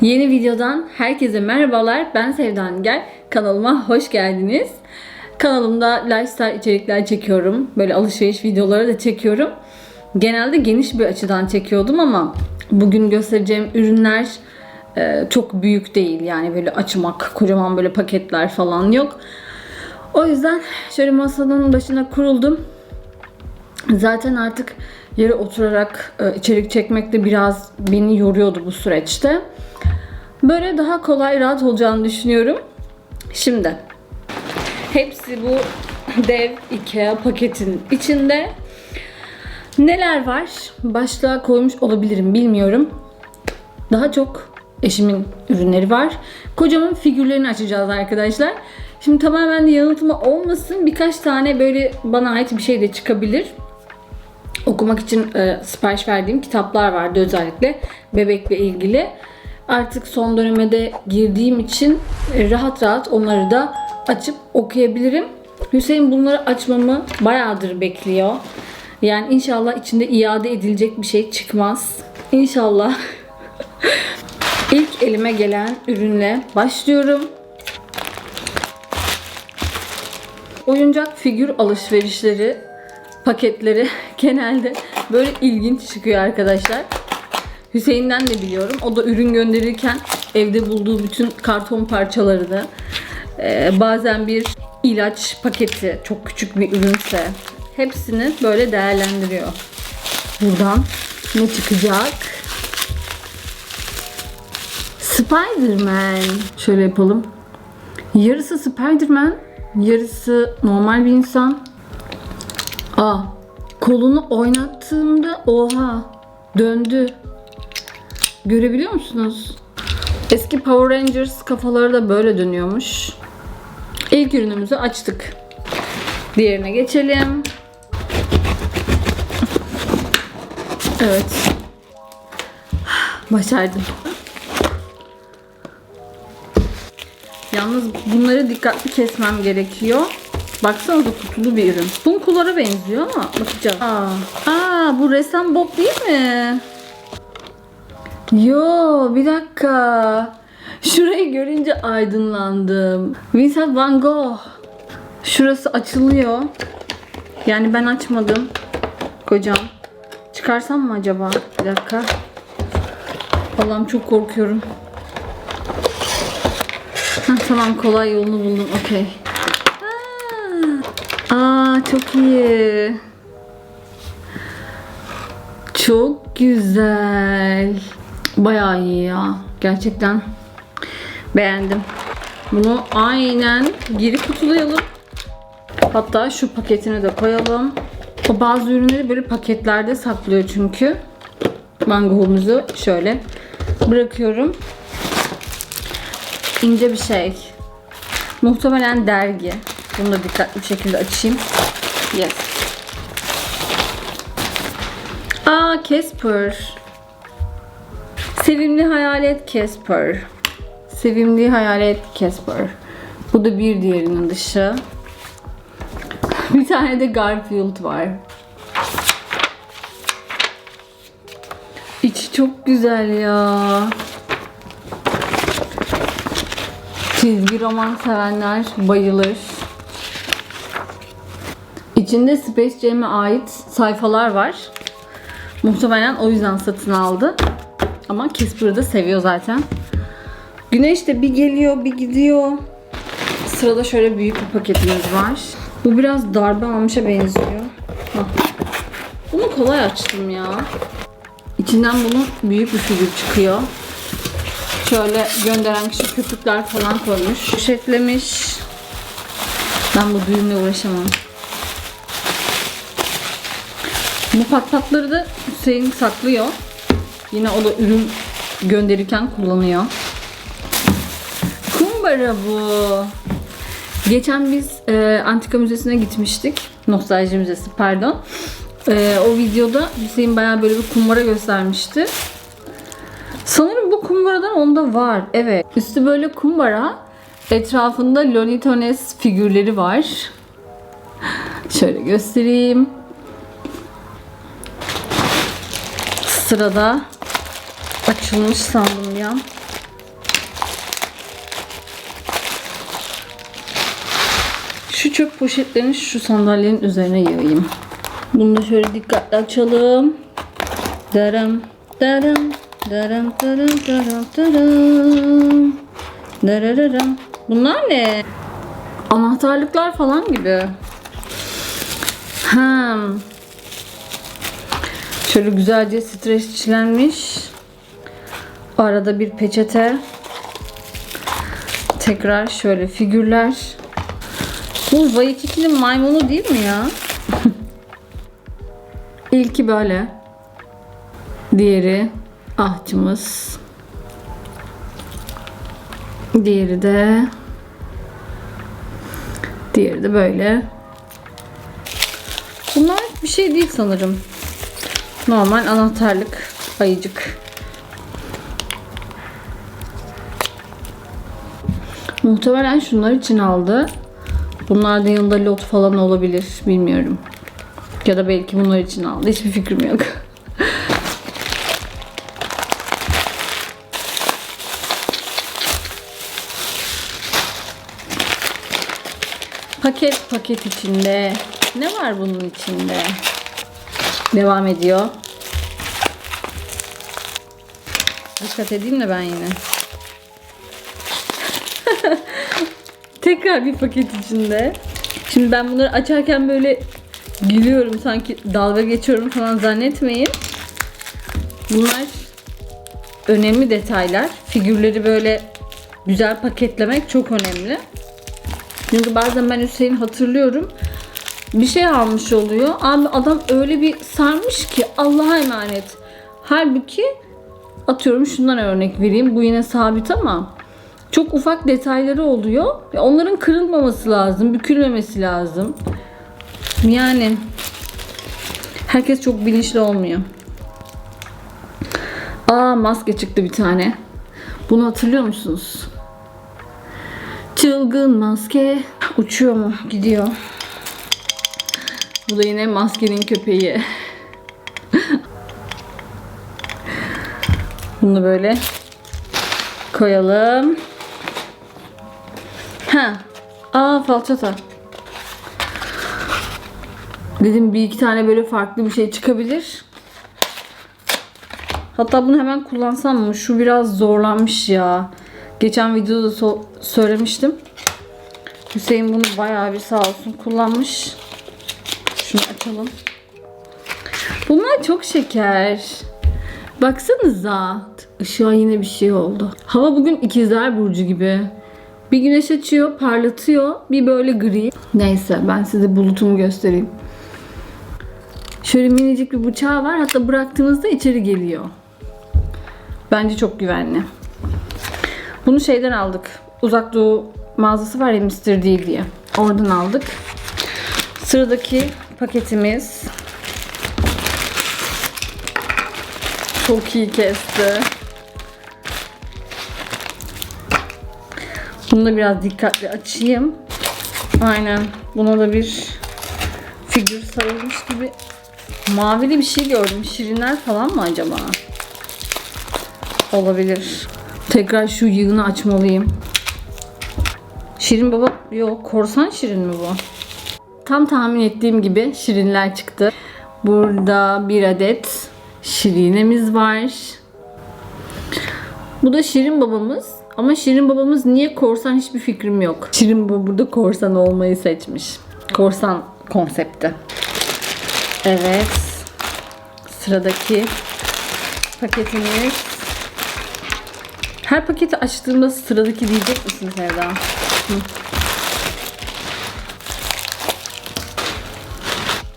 Yeni videodan herkese merhabalar. Ben Sevda Nigar. Kanalıma hoş geldiniz. Kanalımda lifestyle içerikler çekiyorum. Böyle alışveriş videoları da çekiyorum. Genelde geniş bir açıdan çekiyordum ama bugün göstereceğim ürünler e, çok büyük değil. Yani böyle açmak, kocaman böyle paketler falan yok. O yüzden şöyle masanın başına kuruldum. Zaten artık yere oturarak e, içerik çekmek de biraz beni yoruyordu bu süreçte. Böyle daha kolay, rahat olacağını düşünüyorum. Şimdi hepsi bu dev IKEA paketin içinde. Neler var? Başlığa koymuş olabilirim bilmiyorum. Daha çok eşimin ürünleri var. Kocamın figürlerini açacağız arkadaşlar. Şimdi tamamen de yanıltma olmasın. Birkaç tane böyle bana ait bir şey de çıkabilir okumak için e, sipariş verdiğim kitaplar vardı özellikle bebekle ilgili. Artık son döneme girdiğim için e, rahat rahat onları da açıp okuyabilirim. Hüseyin bunları açmamı bayağıdır bekliyor. Yani inşallah içinde iade edilecek bir şey çıkmaz. İnşallah. İlk elime gelen ürünle başlıyorum. Oyuncak figür alışverişleri paketleri genelde böyle ilginç çıkıyor arkadaşlar. Hüseyin'den de biliyorum. O da ürün gönderirken evde bulduğu bütün karton parçalarını e, bazen bir ilaç paketi çok küçük bir ürünse hepsini böyle değerlendiriyor. Buradan ne çıkacak? Spider-Man. Şöyle yapalım. Yarısı Spider-Man, yarısı normal bir insan. Aa, kolunu oynattığımda oha döndü. Görebiliyor musunuz? Eski Power Rangers kafaları da böyle dönüyormuş. İlk ürünümüzü açtık. Diğerine geçelim. Evet. Başardım. Yalnız bunları dikkatli kesmem gerekiyor. Baksanıza kutulu bir ürün. Funkolara benziyor ama bakacağız. Aa, aa bu ressam Bob değil mi? Yo bir dakika. Şurayı görünce aydınlandım. Vincent van Gogh. Şurası açılıyor. Yani ben açmadım. Kocam. Çıkarsam mı acaba? Bir dakika. Allah'ım çok korkuyorum. Heh, tamam kolay yolunu buldum. Okey. Aa çok iyi. Çok güzel. Bayağı iyi ya. Gerçekten beğendim. Bunu aynen geri kutulayalım. Hatta şu paketini de koyalım. O bazı ürünleri böyle paketlerde saklıyor çünkü. Mangomuzu şöyle bırakıyorum. İnce bir şey. Muhtemelen dergi. Bunu da dikkatli bir şekilde açayım. Yes. Aa Casper. Sevimli hayalet Casper. Sevimli hayalet Casper. Bu da bir diğerinin dışı. Bir tane de Garfield var. İçi çok güzel ya. Çizgi roman sevenler bayılır. İçinde Space Jam'e ait sayfalar var. Muhtemelen o yüzden satın aldı. Ama Casper'ı da seviyor zaten. Güneş de bir geliyor bir gidiyor. Sırada şöyle büyük bir paketimiz var. Bu biraz darbe almışa benziyor. Bunu kolay açtım ya. İçinden bunun büyük bir figür çıkıyor. Şöyle gönderen kişi köpükler falan koymuş. Poşetlemiş. Ben bu düğümle uğraşamam. Bu patlatları da Hüseyin saklıyor. Yine o da ürün gönderirken kullanıyor. Kumbara bu. Geçen biz e, Antika Müzesi'ne gitmiştik. Nostalji Müzesi pardon. E, o videoda Hüseyin bayağı böyle bir kumbara göstermişti. Sanırım bu kumbaradan onda var. Evet. Üstü böyle kumbara. Etrafında Looney Tunes figürleri var. Şöyle göstereyim. Sırada açılmış sandım bir an. Şu çöp poşetlerini şu sandalyenin üzerine yayayım. Bunu da şöyle dikkatli açalım. Darım darım darım darım darım darım darararım. Bunlar ne? Anahtarlıklar falan gibi. Hmm. Şöyle güzelce streçlenmiş Arada bir peçete. Tekrar şöyle figürler. Bu Waikiki'nin maymunu değil mi ya? İlki böyle. Diğeri ahçımız. Diğeri de Diğeri de böyle. Bunlar bir şey değil sanırım. Normal anahtarlık ayıcık. Muhtemelen şunlar için aldı. Bunlar da yanında lot falan olabilir. Bilmiyorum. Ya da belki bunlar için aldı. Hiçbir fikrim yok. Paket paket içinde. Ne var bunun içinde? Devam ediyor. Dikkat edeyim de ben yine. Tekrar bir paket içinde. Şimdi ben bunları açarken böyle gülüyorum sanki dalga geçiyorum falan zannetmeyin. Bunlar önemli detaylar. Figürleri böyle güzel paketlemek çok önemli. Çünkü bazen ben Hüseyin hatırlıyorum. Bir şey almış oluyor. Abi adam öyle bir sarmış ki Allah'a emanet. Halbuki atıyorum şundan örnek vereyim. Bu yine sabit ama çok ufak detayları oluyor. Onların kırılmaması lazım, bükülmemesi lazım. Yani herkes çok bilinçli olmuyor. Aa maske çıktı bir tane. Bunu hatırlıyor musunuz? Çılgın maske uçuyor mu? Gidiyor. Bu da yine maskenin köpeği. Bunu böyle koyalım. Ha. Aa falçata. Dedim bir iki tane böyle farklı bir şey çıkabilir. Hatta bunu hemen kullansam mı? Şu biraz zorlanmış ya. Geçen videoda so- söylemiştim. Hüseyin bunu bayağı bir sağ olsun kullanmış. Şunu açalım. Bunlar çok şeker. Baksanıza. Işığa yine bir şey oldu. Hava bugün ikizler burcu gibi. Bir güneş açıyor, parlatıyor. Bir böyle gri. Neyse ben size bulutumu göstereyim. Şöyle minicik bir bıçağı var. Hatta bıraktığınızda içeri geliyor. Bence çok güvenli. Bunu şeyden aldık. Uzak Doğu mağazası var ya Mr. D diye. Oradan aldık. Sıradaki paketimiz. Çok iyi kesti. Bunu da biraz dikkatli açayım. Aynen. Buna da bir figür sarılmış gibi mavili bir şey gördüm. Şirinler falan mı acaba? Olabilir. Tekrar şu yığını açmalıyım. Şirin baba yok korsan şirin mi bu? Tam tahmin ettiğim gibi şirinler çıktı. Burada bir adet şirinemiz var. Bu da Şirin babamız. Ama Şirin babamız niye korsan hiçbir fikrim yok. Şirin baba burada korsan olmayı seçmiş. Korsan konsepti. Evet. Sıradaki paketimiz. Her paketi açtığımda sıradaki diyecek misin Sevda? Hı.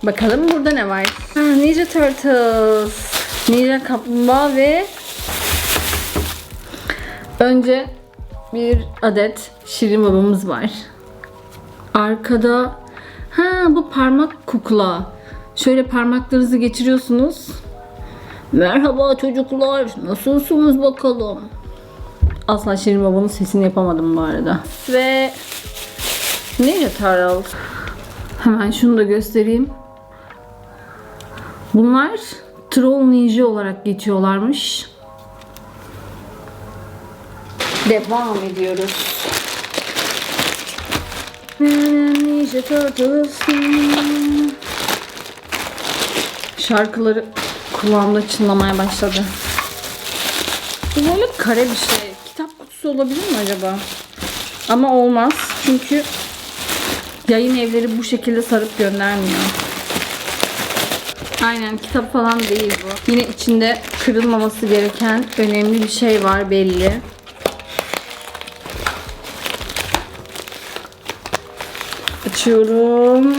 Bakalım burada ne var? Ninja Turtles. Ninja Kaplumbağa ve önce bir adet Şirin babamız var. Arkada ha bu parmak kukla. Şöyle parmaklarınızı geçiriyorsunuz. Merhaba çocuklar. Nasılsınız bakalım? Asla Şirin babamın sesini yapamadım bu arada. Ve Ninja Turtles. Hemen şunu da göstereyim. Bunlar Troll Ninja olarak geçiyorlarmış. Devam ediyoruz. Turtles. Şarkıları kulağımda çınlamaya başladı. Bu böyle kare bir şey. Kitap kutusu olabilir mi acaba? Ama olmaz. Çünkü yayın evleri bu şekilde sarıp göndermiyor. Aynen kitap falan değil bu. Yine içinde kırılmaması gereken önemli bir şey var belli. Açıyorum.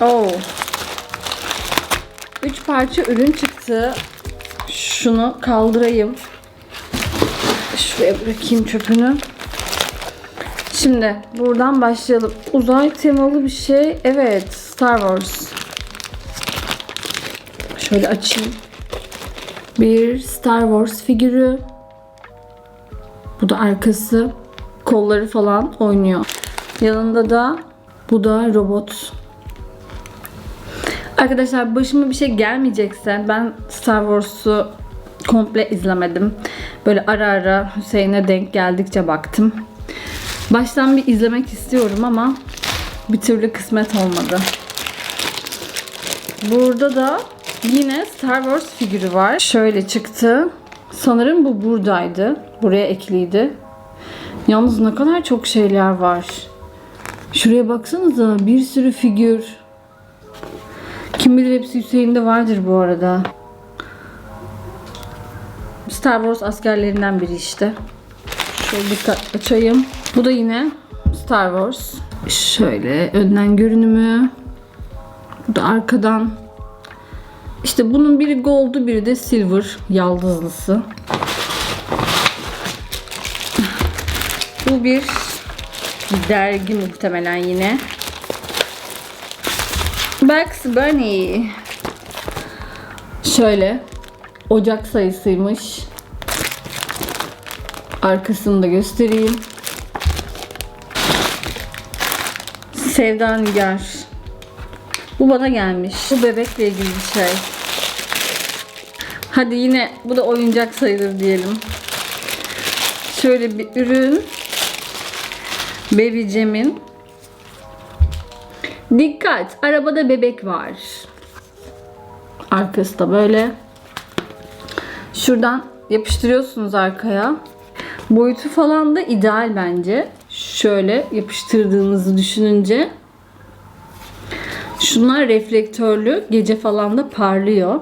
Oh. Üç parça ürün çıktı. Şunu kaldırayım. Şuraya bırakayım çöpünü. Şimdi buradan başlayalım. Uzay temalı bir şey. Evet, Star Wars. Şöyle açayım. Bir Star Wars figürü. Bu da arkası. Kolları falan oynuyor. Yanında da bu da robot. Arkadaşlar başıma bir şey gelmeyecekse ben Star Wars'u komple izlemedim. Böyle ara ara Hüseyin'e denk geldikçe baktım. Baştan bir izlemek istiyorum ama bir türlü kısmet olmadı. Burada da yine Star Wars figürü var. Şöyle çıktı. Sanırım bu buradaydı. Buraya ekliydi. Yalnız ne kadar çok şeyler var. Şuraya baksanıza bir sürü figür. Kim bilir hepsi Hüseyin'de vardır bu arada. Star Wars askerlerinden biri işte. Şöyle dikkat açayım. Bu da yine Star Wars. Şöyle önden görünümü. Bu da arkadan. İşte bunun biri gold'u biri de silver yaldızlısı. Bir dergi muhtemelen yine. Bugs Bunny. Şöyle Ocak sayısıymış. Arkasını da göstereyim. Sevda Nigar. Bu bana gelmiş. Bu bebekle ilgili bir şey. Hadi yine bu da oyuncak sayılır diyelim. Şöyle bir ürün. Baby Cem'in. Dikkat! Arabada bebek var. Arkası da böyle. Şuradan yapıştırıyorsunuz arkaya. Boyutu falan da ideal bence. Şöyle yapıştırdığınızı düşününce. Şunlar reflektörlü. Gece falan da parlıyor.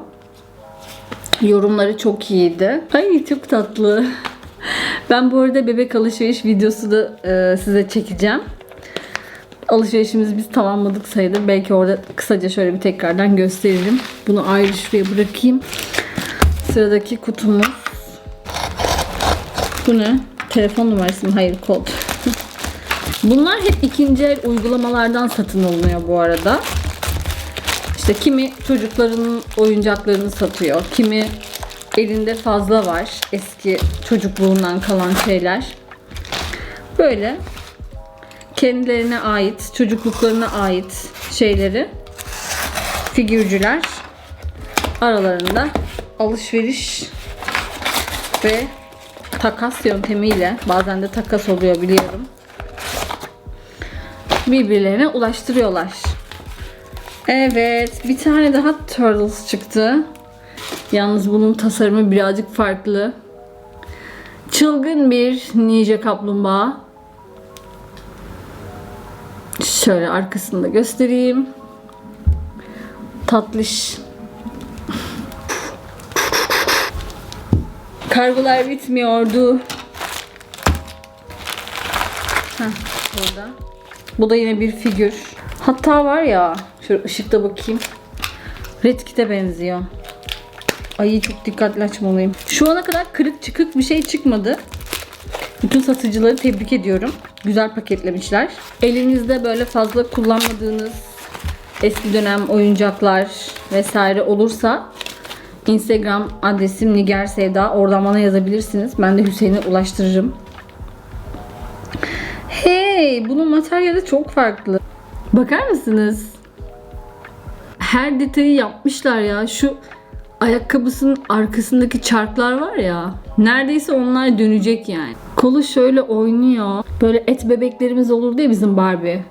Yorumları çok iyiydi. Ay çok tatlı. Ben bu arada bebek alışveriş videosu da e, size çekeceğim. Alışverişimizi biz tamamladık sayılır. Belki orada kısaca şöyle bir tekrardan gösteririm. Bunu ayrı şuraya bırakayım. Sıradaki kutumuz. Bu ne? Telefon numarası mı? Hayır kod. Bunlar hep ikinci el uygulamalardan satın alınıyor bu arada. İşte kimi çocukların oyuncaklarını satıyor. Kimi elinde fazla var. Eski çocukluğundan kalan şeyler. Böyle kendilerine ait, çocukluklarına ait şeyleri figürcüler aralarında alışveriş ve takas yöntemiyle bazen de takas oluyor biliyorum. Birbirlerine ulaştırıyorlar. Evet, bir tane daha Turtles çıktı. Yalnız bunun tasarımı birazcık farklı. Çılgın bir ninja kaplumbağa. Şöyle arkasını da göstereyim. Tatlış. Kargolar bitmiyordu. Heh, burada. Bu da yine bir figür. Hatta var ya, şöyle ışıkta bakayım. Red Kit'e benziyor. Ay çok dikkatli açmalıyım. Şu ana kadar kırık çıkık bir şey çıkmadı. Bütün satıcıları tebrik ediyorum. Güzel paketlemişler. Elinizde böyle fazla kullanmadığınız eski dönem oyuncaklar vesaire olursa Instagram adresim Niger Sevda. Oradan bana yazabilirsiniz. Ben de Hüseyin'e ulaştırırım. Hey, bunun materyali çok farklı. Bakar mısınız? Her detayı yapmışlar ya. Şu ayakkabısının arkasındaki çarklar var ya. Neredeyse onlar dönecek yani. Kolu şöyle oynuyor. Böyle et bebeklerimiz olur diye bizim Barbie.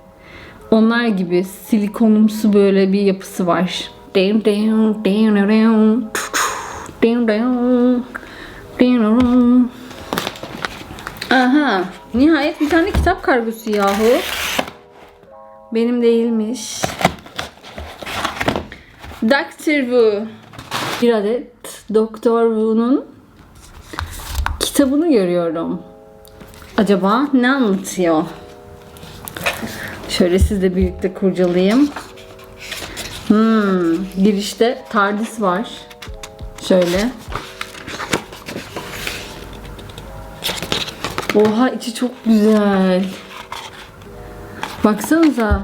Onlar gibi silikonumsu böyle bir yapısı var. Aha. Nihayet bir tane kitap kargosu yahu. Benim değilmiş. Doctor Wu. Bir adet Doktor Wu'nun kitabını görüyorum. Acaba ne anlatıyor? Şöyle sizle birlikte kurcalayayım. Hmm, girişte TARDIS var. Şöyle. Oha içi çok güzel. Baksanıza.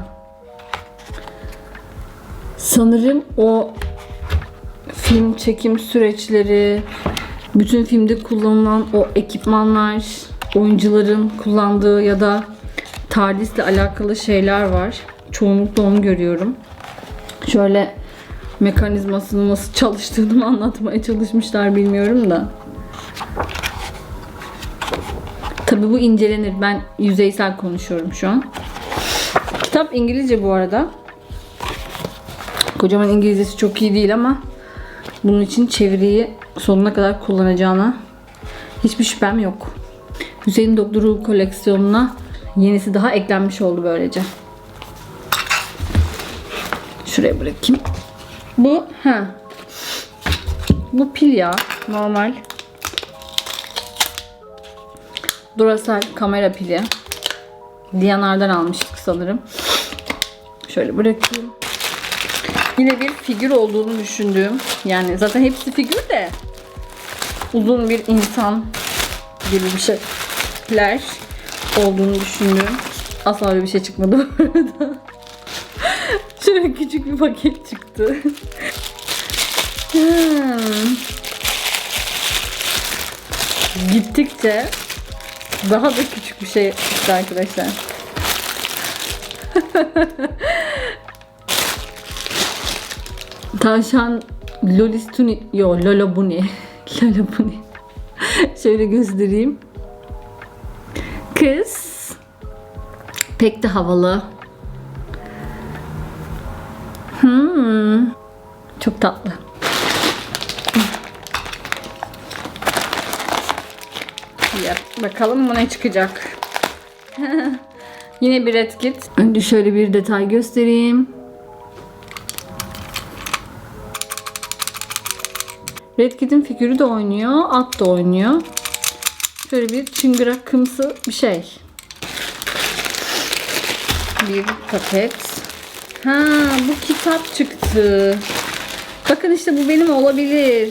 Sanırım o film çekim süreçleri, bütün filmde kullanılan o ekipmanlar, oyuncuların kullandığı ya da TARDIS'le alakalı şeyler var. Çoğunlukla onu görüyorum. Şöyle mekanizmasının nasıl çalıştığını anlatmaya çalışmışlar bilmiyorum da. Tabi bu incelenir. Ben yüzeysel konuşuyorum şu an. Kitap İngilizce bu arada. Kocaman İngilizcesi çok iyi değil ama bunun için çeviriyi sonuna kadar kullanacağına hiçbir şüphem yok. Hüseyin Doktoru koleksiyonuna yenisi daha eklenmiş oldu böylece. Şuraya bırakayım. Bu ha. Bu pil ya. Normal. Duracell kamera pili. Diyanar'dan almıştık sanırım. Şöyle bırakayım. Yine bir figür olduğunu düşündüğüm. Yani zaten hepsi figür de uzun bir insan gibi bir şeyler olduğunu düşündüğüm. Asla öyle bir şey çıkmadı bu arada. Şöyle küçük bir paket çıktı. Hmm. Gittikçe daha da küçük bir şey çıktı arkadaşlar. Tavşan Lolistuni, yo Lolobuni. Lolobuni. Şöyle göstereyim. Kız pek de havalı. Hmm. Çok tatlı. Ya, bakalım bu ne çıkacak. Yine bir etkit. Önce şöyle bir detay göstereyim. Red Kit'in figürü de oynuyor, at da oynuyor. Şöyle bir çıngırakımsı bir şey. Bir paket. Ha, bu kitap çıktı. Bakın işte bu benim olabilir.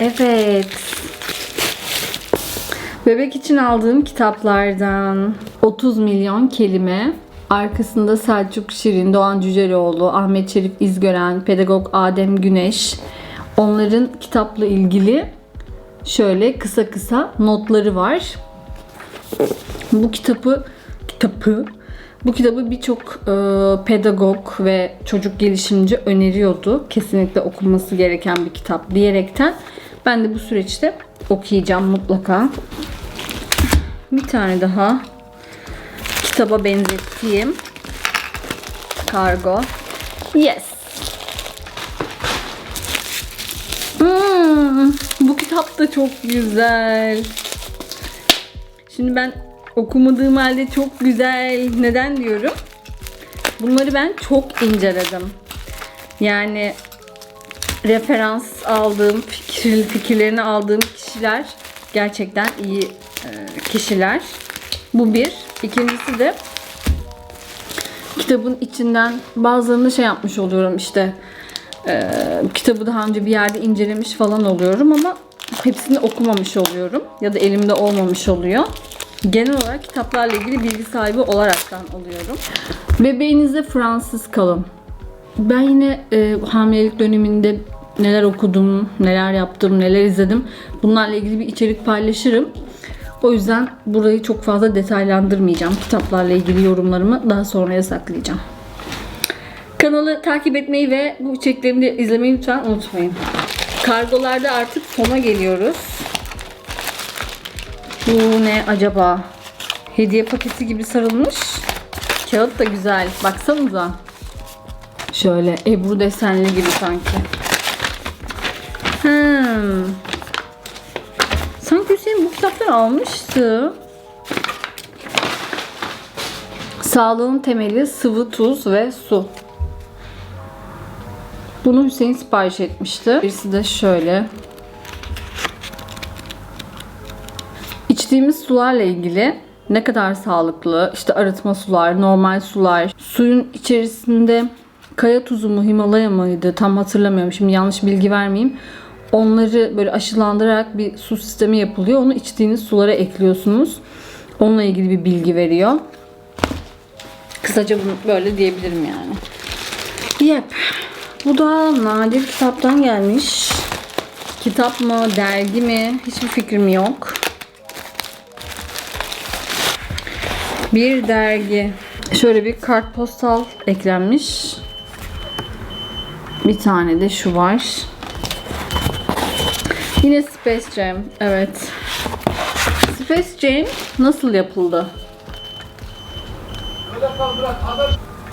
Evet. Bebek için aldığım kitaplardan 30 milyon kelime. Arkasında Selçuk Şirin, Doğan Cüceloğlu, Ahmet Şerif İzgören, pedagog Adem Güneş. Onların kitapla ilgili şöyle kısa kısa notları var. Bu kitabı kitabı bu kitabı birçok e, pedagog ve çocuk gelişimci öneriyordu. Kesinlikle okunması gereken bir kitap diyerekten ben de bu süreçte okuyacağım mutlaka. Bir tane daha kitaba benzettiğim kargo. Yes. Hmm, bu kitap da çok güzel. Şimdi ben okumadığım halde çok güzel. Neden diyorum? Bunları ben çok inceledim. Yani referans aldığım, fikir, fikirlerini aldığım kişiler gerçekten iyi e, kişiler. Bu bir. İkincisi de kitabın içinden bazılarını şey yapmış oluyorum işte e, kitabı daha önce bir yerde incelemiş falan oluyorum ama hepsini okumamış oluyorum ya da elimde olmamış oluyor. Genel olarak kitaplarla ilgili bilgi sahibi olaraktan oluyorum. Bebeğinize Fransız kalın. Ben yine e, hamilelik döneminde neler okudum, neler yaptım, neler izledim. Bunlarla ilgili bir içerik paylaşırım. O yüzden burayı çok fazla detaylandırmayacağım. Kitaplarla ilgili yorumlarımı daha sonraya saklayacağım. Kanalı takip etmeyi ve bu içeriklerimi de izlemeyi lütfen unutmayın. Kargolarda artık sona geliyoruz. Bu ne acaba? Hediye paketi gibi sarılmış. Kağıt da güzel. Baksanıza. Şöyle Ebru desenli gibi sanki. Hmm. Sanki Hüseyin bu kitapları almıştı. Sağlığın temeli sıvı tuz ve su. Bunu Hüseyin sipariş etmişti. Birisi de şöyle. İçtiğimiz sularla ilgili ne kadar sağlıklı, işte arıtma sular, normal sular, suyun içerisinde kaya tuzu mu, Himalaya mıydı tam hatırlamıyorum. Şimdi yanlış bilgi vermeyeyim. Onları böyle aşılandırarak bir su sistemi yapılıyor. Onu içtiğiniz sulara ekliyorsunuz. Onunla ilgili bir bilgi veriyor. Kısaca bunu böyle diyebilirim yani. Yep. Bu da nadir kitaptan gelmiş. Kitap mı, dergi mi? Hiçbir fikrim yok. Bir dergi. Şöyle bir kartpostal eklenmiş. Bir tane de şu var. Yine Space Jam. Evet. Space Jam nasıl yapıldı?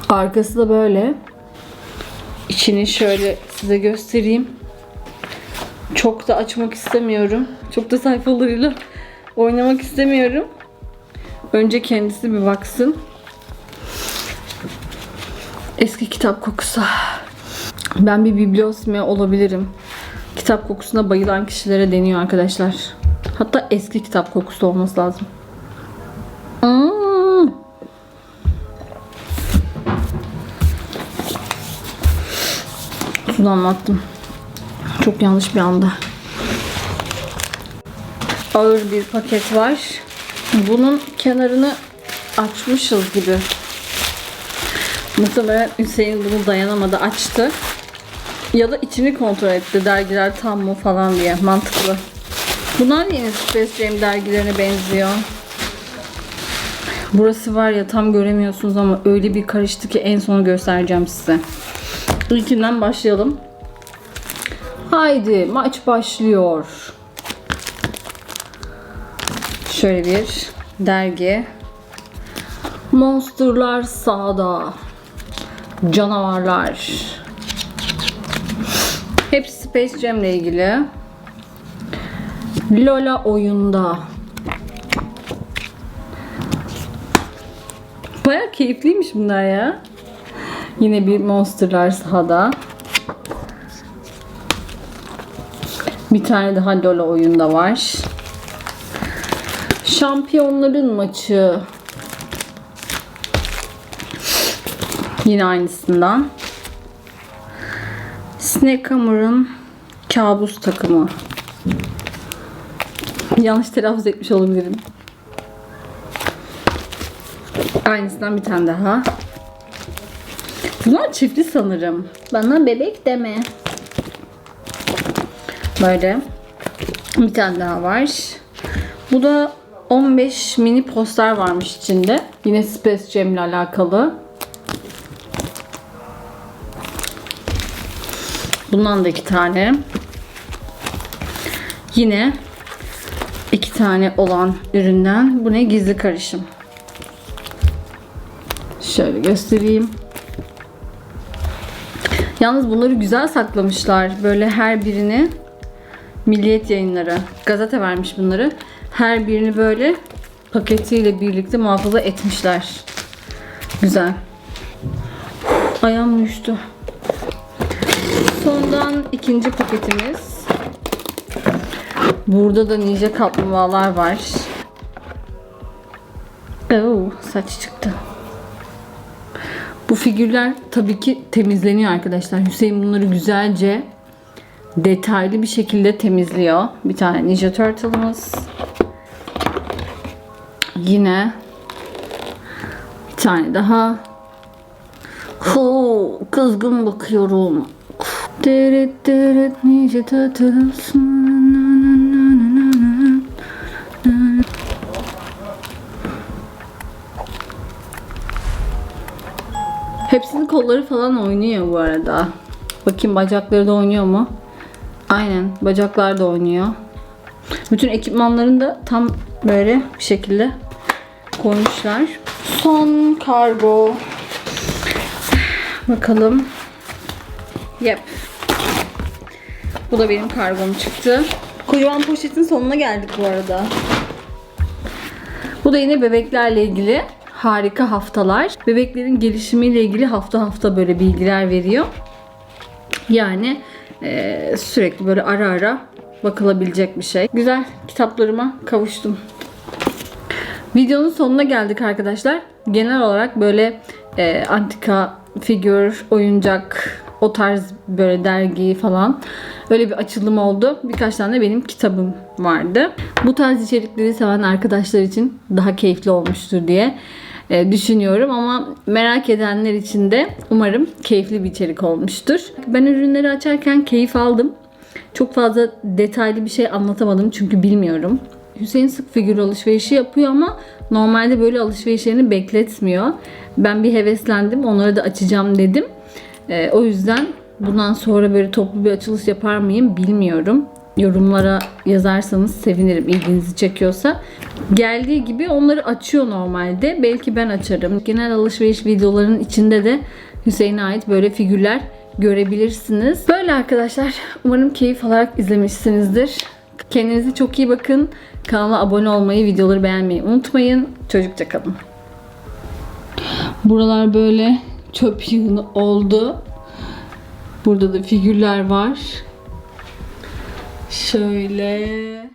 Arkası da böyle. İçini şöyle size göstereyim. Çok da açmak istemiyorum. Çok da sayfalarıyla oynamak istemiyorum. Önce kendisi bir baksın. Eski kitap kokusu. Ben bir bibliosme olabilirim. Kitap kokusuna bayılan kişilere deniyor arkadaşlar. Hatta eski kitap kokusu olması lazım. Sudan attım. Çok yanlış bir anda. Ağır bir paket var. Bunun kenarını açmışız gibi. Muhtemelen Hüseyin bunu dayanamadı açtı. Ya da içini kontrol etti dergiler tam mı falan diye mantıklı. Bunlar yeni Space Jam dergilerine benziyor. Burası var ya tam göremiyorsunuz ama öyle bir karıştı ki en sonu göstereceğim size. İlkinden başlayalım. Haydi maç başlıyor. Şöyle bir dergi. Monsterlar sağda. Canavarlar. Hepsi Space Jam ile ilgili. Lola oyunda. Baya keyifliymiş bunlar ya. Yine bir Monsterlar sahada. Bir tane daha Lola oyunda var. Şampiyonların maçı. Yine aynısından. Snakehammer'ın kabus takımı. Yanlış telaffuz etmiş olabilirim. Aynısından bir tane daha. Bunlar çiftli sanırım. Bana bebek deme. Böyle. Bir tane daha var. Bu da 15 mini poster varmış içinde. Yine Space Jam ile alakalı. Bundan da iki tane. Yine iki tane olan üründen. Bu ne? Gizli karışım. Şöyle göstereyim. Yalnız bunları güzel saklamışlar. Böyle her birini Milliyet Yayınları gazete vermiş bunları. Her birini böyle paketiyle birlikte muhafaza etmişler. Güzel. Ayağım uyuştu. Sondan ikinci paketimiz. Burada da nice kaplumbağalar var. Oo, saç çıktı. Bu figürler tabii ki temizleniyor arkadaşlar. Hüseyin bunları güzelce detaylı bir şekilde temizliyor. Bir tane Ninja Turtle'ımız. Yine bir tane daha. Huu, kızgın bakıyorum. Dırıt dırıt Ninja Turtles. Kolları falan oynuyor bu arada. Bakayım bacakları da oynuyor mu? Aynen bacaklar da oynuyor. Bütün ekipmanların da tam böyle bir şekilde koymuşlar. Son kargo. Bakalım. Yep. Bu da benim kargom çıktı. Kocaman poşetin sonuna geldik bu arada. Bu da yine bebeklerle ilgili harika haftalar. Bebeklerin gelişimiyle ilgili hafta hafta böyle bilgiler veriyor. Yani eee, sürekli böyle ara ara bakılabilecek bir şey. Güzel kitaplarıma kavuştum. Videonun sonuna geldik arkadaşlar. Genel olarak böyle e, antika figür, oyuncak, o tarz böyle dergi falan öyle bir açılım oldu. Birkaç tane benim kitabım vardı. Bu tarz içerikleri seven arkadaşlar için daha keyifli olmuştur diye e, düşünüyorum ama merak edenler için de umarım keyifli bir içerik olmuştur. Ben ürünleri açarken keyif aldım. Çok fazla detaylı bir şey anlatamadım çünkü bilmiyorum. Hüseyin sık figür alışverişi yapıyor ama normalde böyle alışverişlerini bekletmiyor. Ben bir heveslendim. Onları da açacağım dedim. Ee, o yüzden bundan sonra böyle toplu bir açılış yapar mıyım bilmiyorum. Yorumlara yazarsanız sevinirim ilginizi çekiyorsa. Geldiği gibi onları açıyor normalde. Belki ben açarım. Genel alışveriş videolarının içinde de Hüseyin'e ait böyle figürler görebilirsiniz. Böyle arkadaşlar. Umarım keyif alarak izlemişsinizdir. Kendinize çok iyi bakın. Kanala abone olmayı, videoları beğenmeyi unutmayın. Çocukça kalın. Buralar böyle çöp yığını oldu. Burada da figürler var. Şöyle